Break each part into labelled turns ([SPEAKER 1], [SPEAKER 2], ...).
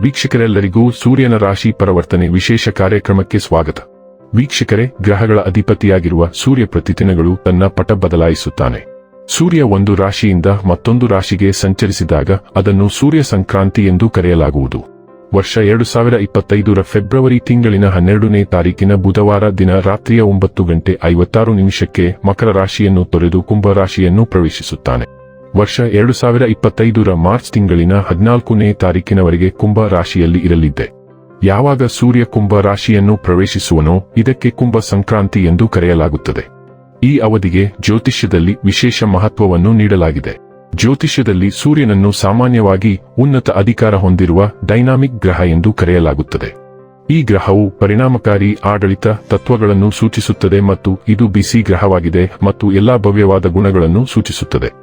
[SPEAKER 1] ವೀಕ್ಷಕರೆಲ್ಲರಿಗೂ ಸೂರ್ಯನ ರಾಶಿ ಪರಿವರ್ತನೆ ವಿಶೇಷ ಕಾರ್ಯಕ್ರಮಕ್ಕೆ ಸ್ವಾಗತ. ವೀಕ್ಷಕರೇ, ಗ್ರಹಗಳ ಅಧಿಪತಿಯಾಗಿರುವ ಸೂರ್ಯ ಪ್ರತಿದಿನಗಳು ತನ್ನ ಪಟ ಬದಲಾಯಿಸುತ್ತಾನೆ. ಸೂರ್ಯ ಒಂದು ರಾಶಿಯಿಂದ ಮತ್ತೊಂದು ರಾಶಿಗೆ ಸಂಚರಿಸಿದಾಗ ಅದನ್ನು ಸೂರ್ಯ ಸಂಕ್ರಾಂತಿ ಎಂದು ಕರೆಯಲಾಗುವುದು. ವರ್ಷ ಎರಡು ಸಾವಿರ ಇಪ್ಪತ್ತೈದರ ಫೆಬ್ರವರಿ ತಿಂಗಳಿನ ಹನ್ನೆರಡನೇ ತಾರೀಕಿನ ಬುಧವಾರ ದಿನ ರಾತ್ರಿಯ ಒಂಬತ್ತು ಗಂಟೆ ಐವತ್ತಾರು ನಿಮಿಷಕ್ಕೆ ಮಕರ ರಾಶಿಯನ್ನು ತೊರೆದು ಕುಂಭ ರಾಶಿಯನ್ನು ಪ್ರವೇಶಿಸುತ್ತಾನೆ. ವರ್ಷ ಎರಡು ಸಾವಿರ ಇಪ್ಪತ್ತೈದರ ಮಾರ್ಚ್ ತಿಂಗಳಿನ ಹದಿನಾಲ್ಕನೇ ತಾರೀಕಿನವರೆಗೆ ಕುಂಭ ರಾಶಿಯಲ್ಲಿ ಇರಲಿದ್ದೆ. ಯಾವಾಗ ಸೂರ್ಯ ಕುಂಭ ರಾಶಿಯನ್ನು ಪ್ರವೇಶಿಸುವನೋ ಇದಕ್ಕೆ ಕುಂಭ ಸಂಕ್ರಾಂತಿ ಎಂದು ಕರೆಯಲಾಗುತ್ತದೆ. ಈ ಅವಧಿಗೆ ಜ್ಯೋತಿಷ್ಯದಲ್ಲಿ ವಿಶೇಷ ಮಹತ್ವವನ್ನು ನೀಡಲಾಗಿದೆ. ಜ್ಯೋತಿಷ್ಯದಲ್ಲಿ ಸೂರ್ಯನನ್ನು ಸಾಮಾನ್ಯವಾಗಿ ಉನ್ನತ ಅಧಿಕಾರ ಹೊಂದಿರುವ ಡೈನಾಮಿಕ್ ಗ್ರಹ ಎಂದು ಕರೆಯಲಾಗುತ್ತದೆ. ಈ ಗ್ರಹವು ಪರಿಣಾಮಕಾರಿ ಆಡಳಿತ ತತ್ವಗಳನ್ನು ಸೂಚಿಸುತ್ತದೆ ಮತ್ತು ಇದು ಬಿಸಿ ಗ್ರಹವಾಗಿದೆ ಮತ್ತು ಎಲ್ಲಾ ಭವ್ಯವಾದ ಗುಣಗಳನ್ನು ಸೂಚಿಸುತ್ತದೆ.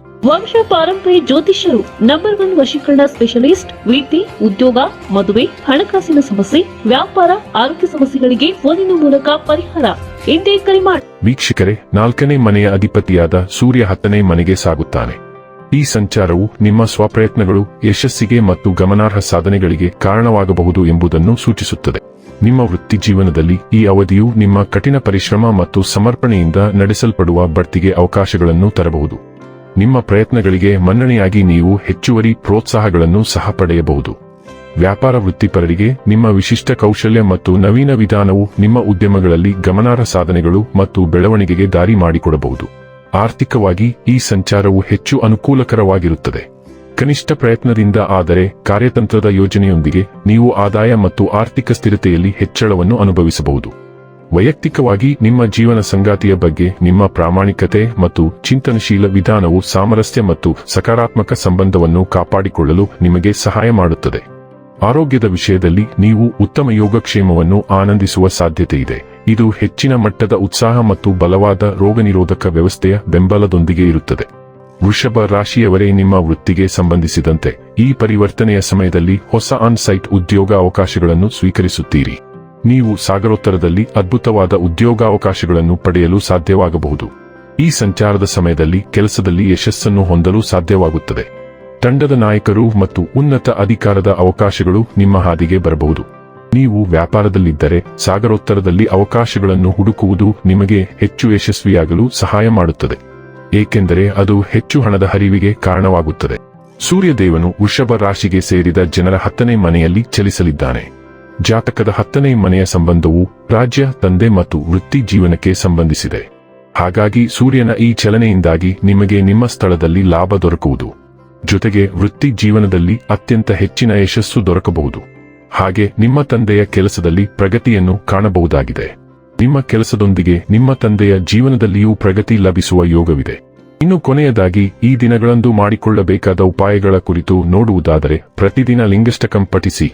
[SPEAKER 2] ವಂಶ ಪಾರಂಪರ್ಯ ಜ್ಯೋತಿಷ್ಯರು ನಂಬರ್ ಒನ್ ವಶೀಕರಣ ಸ್ಪೆಷಲಿಸ್ಟ್ ವಿದ್ಯೆ ಉದ್ಯೋಗ, ಮದುವೆ, ಹಣಕಾಸಿನ ಸಮಸ್ಯೆ, ವ್ಯಾಪಾರ, ಆರೋಗ್ಯ ಸಮಸ್ಯೆಗಳಿಗೆ ಫೋನಿನ ಮೂಲಕ ಪರಿಹಾರ. ಎಂದೇ ಕರೆ ಮಾಡಿ
[SPEAKER 1] ವೀಕ್ಷಕರೇ, ನಾಲ್ಕನೇ ಮನೆಯ ಅಧಿಪತಿಯಾದ ಸೂರ್ಯ ಹತ್ತನೇ ಮನೆಗೆ ಸಾಗುತ್ತಾನೆ. ಈ ಸಂಚಾರವು ನಿಮ್ಮ ಸ್ವಪ್ರಯತ್ನಗಳು, ಯಶಸ್ಸಿಗೆ ಮತ್ತು ಗಮನಾರ್ಹ ಸಾಧನೆಗಳಿಗೆ ಕಾರಣವಾಗಬಹುದು ಎಂಬುದನ್ನು ಸೂಚಿಸುತ್ತದೆ. ನಿಮ್ಮ ವೃತ್ತಿ ಜೀವನದಲ್ಲಿ ಈ ಅವಧಿಯು ನಿಮ್ಮ ಕಠಿಣ ಪರಿಶ್ರಮ ಮತ್ತು ಸಮರ್ಪಣೆಯಿಂದ ನಡೆಸಲ್ಪಡುವ ಬಡ್ತಿಗೆ ಅವಕಾಶಗಳನ್ನು ತರಬಹುದು. ನಿಮ್ಮ ಪ್ರಯತ್ನಗಳಿಗೆ ಮನ್ನಣೆಯಾಗಿ ನೀವು ಹೆಚ್ಚುವರಿ ಪ್ರೋತ್ಸಾಹಗಳನ್ನು ಸಹ ಪಡೆಯಬಹುದು. ವ್ಯಾಪಾರ ವೃತ್ತಿಪರರಿಗೆ ನಿಮ್ಮ ವಿಶಿಷ್ಟ ಕೌಶಲ್ಯ ಮತ್ತು ನವೀನ ವಿಧಾನವು ನಿಮ್ಮ ಉದ್ಯಮಗಳಲ್ಲಿ ಗಮನಾರ್ಹ ಸಾಧನೆಗಳು ಮತ್ತು ಬೆಳವಣಿಗೆಗೆ ದಾರಿ ಮಾಡಿಕೊಡಬಹುದು. ಆರ್ಥಿಕವಾಗಿ ಈ ಸಂಚಾರವು ಹೆಚ್ಚು ಅನುಕೂಲಕರವಾಗಿರುತ್ತದೆ. ಕನಿಷ್ಠ ಪ್ರಯತ್ನದಿಂದ ಆದರೆ ಕಾರ್ಯತಂತ್ರದ ಯೋಜನೆಯೊಂದಿಗೆ ನೀವು ಆದಾಯ ಮತ್ತು ಆರ್ಥಿಕ ಸ್ಥಿರತೆಯಲ್ಲಿ ಹೆಚ್ಚಳವನ್ನು ಅನುಭವಿಸಬಹುದು. ವೈಯಕ್ತಿಕವಾಗಿ ನಿಮ್ಮ ಜೀವನ ಸಂಗಾತಿಯ ಬಗ್ಗೆ ನಿಮ್ಮ ಪ್ರಾಮಾಣಿಕತೆ ಮತ್ತು ಚಿಂತನಶೀಲ ವಿಧಾನವು ಸಾಮರಸ್ಯ ಮತ್ತು ಸಕಾರಾತ್ಮಕ ಸಂಬಂಧವನ್ನು ಕಾಪಾಡಿಕೊಳ್ಳಲು ನಿಮಗೆ ಸಹಾಯ ಮಾಡುತ್ತದೆ. ಆರೋಗ್ಯದ ವಿಷಯದಲ್ಲಿ ನೀವು ಉತ್ತಮ ಯೋಗಕ್ಷೇಮವನ್ನು ಆನಂದಿಸುವ ಸಾಧ್ಯತೆ ಇದೆ ಇದು ಹೆಚ್ಚಿನ ಮಟ್ಟದ ಉತ್ಸಾಹ ಮತ್ತು ಬಲವಾದ ರೋಗನಿರೋಧಕ ವ್ಯವಸ್ಥೆಯ ಬೆಂಬಲದೊಂದಿಗೆ ಇರುತ್ತದೆ. ವೃಷಭ ರಾಶಿಯವರೇ ನಿಮ್ಮ ವೃತ್ತಿಗೆ ಸಂಬಂಧಿಸಿದಂತೆ ಈ ಪರಿವರ್ತನೆಯ ಸಮಯದಲ್ಲಿ ಹೊಸ ಆನ್ ಸೈಟ್ ಉದ್ಯೋಗ ಅವಕಾಶಗಳನ್ನು ಸ್ವೀಕರಿಸುತ್ತೀರಿ. ನೀವು ಸಾಗರೋತ್ತರದಲ್ಲಿ ಅದ್ಭುತವಾದ ಉದ್ಯೋಗಾವಕಾಶಗಳನ್ನು ಪಡೆಯಲು ಸಾಧ್ಯವಾಗಬಹುದು. ಈ ಸಂಚಾರದ ಸಮಯದಲ್ಲಿ ಕೆಲಸದಲ್ಲಿ ಯಶಸ್ಸನ್ನು ಹೊಂದಲು ಸಾಧ್ಯವಾಗುತ್ತದೆ. ತಂಡದ ನಾಯಕರು ಮತ್ತು ಉನ್ನತ ಅಧಿಕಾರದ ಅವಕಾಶಗಳು ನಿಮ್ಮ ಹಾದಿಗೆ ಬರಬಹುದು. ನೀವು ವ್ಯಾಪಾರದಲ್ಲಿದ್ದರೆ ಸಾಗರೋತ್ತರದಲ್ಲಿ ಅವಕಾಶಗಳನ್ನು ಹುಡುಕುವುದು ನಿಮಗೆ ಹೆಚ್ಚು ಯಶಸ್ವಿಯಾಗಲು ಸಹಾಯ ಮಾಡುತ್ತದೆ. ಏಕೆಂದರೆ ಅದು ಹೆಚ್ಚು ಹಣದ ಹರಿವಿಗೆ ಕಾರಣವಾಗುತ್ತದೆ. ಸೂರ್ಯದೇವನು ವೃಷಭ ರಾಶಿಗೆ ಸೇರಿದ ಜನರ ಹತ್ತನೇ ಮನೆಯಲ್ಲಿ ಚಲಿಸಲಿದ್ದಾನೆ. ಜಾತಕದ ಹತ್ತನೇ ಮನೆಯ ಸಂಬಂಧವು ರಾಜ್ಯ, ತಂದೆ ಮತ್ತು ವೃತ್ತಿ ಜೀವನಕ್ಕೆ ಸಂಬಂಧಿಸಿದೆ. ಹಾಗಾಗಿ ಸೂರ್ಯನ ಈ ಚಲನೆಯಿಂದಾಗಿ ನಿಮಗೆ ನಿಮ್ಮ ಸ್ಥಳದಲ್ಲಿ ಲಾಭ ದೊರಕುವುದು. ಜೊತೆಗೆ ವೃತ್ತಿ ಜೀವನದಲ್ಲಿ ಅತ್ಯಂತ ಹೆಚ್ಚಿನ ಯಶಸ್ಸು ದೊರಕಬಹುದು. ಹಾಗೆ ನಿಮ್ಮ ತಂದೆಯ ಕೆಲಸದಲ್ಲಿ ಪ್ರಗತಿಯನ್ನು ಕಾಣಬಹುದಾಗಿದೆ. ನಿಮ್ಮ ಕೆಲಸದೊಂದಿಗೆ ನಿಮ್ಮ ತಂದೆಯ ಜೀವನದಲ್ಲಿಯೂ ಪ್ರಗತಿ ಲಭಿಸುವ ಯೋಗವಿದೆ. ಇನ್ನು ಕೊನೆಯದಾಗಿ, ಈ ದಿನಗಳಂದು ಮಾಡಿಕೊಳ್ಳಬೇಕಾದ ಉಪಾಯಗಳ ಕುರಿತು ನೋಡುವುದಾದರೆ, ಪ್ರತಿದಿನ ಲಿಂಗಷ್ಟಕಂ ಪಠಿಸಿ.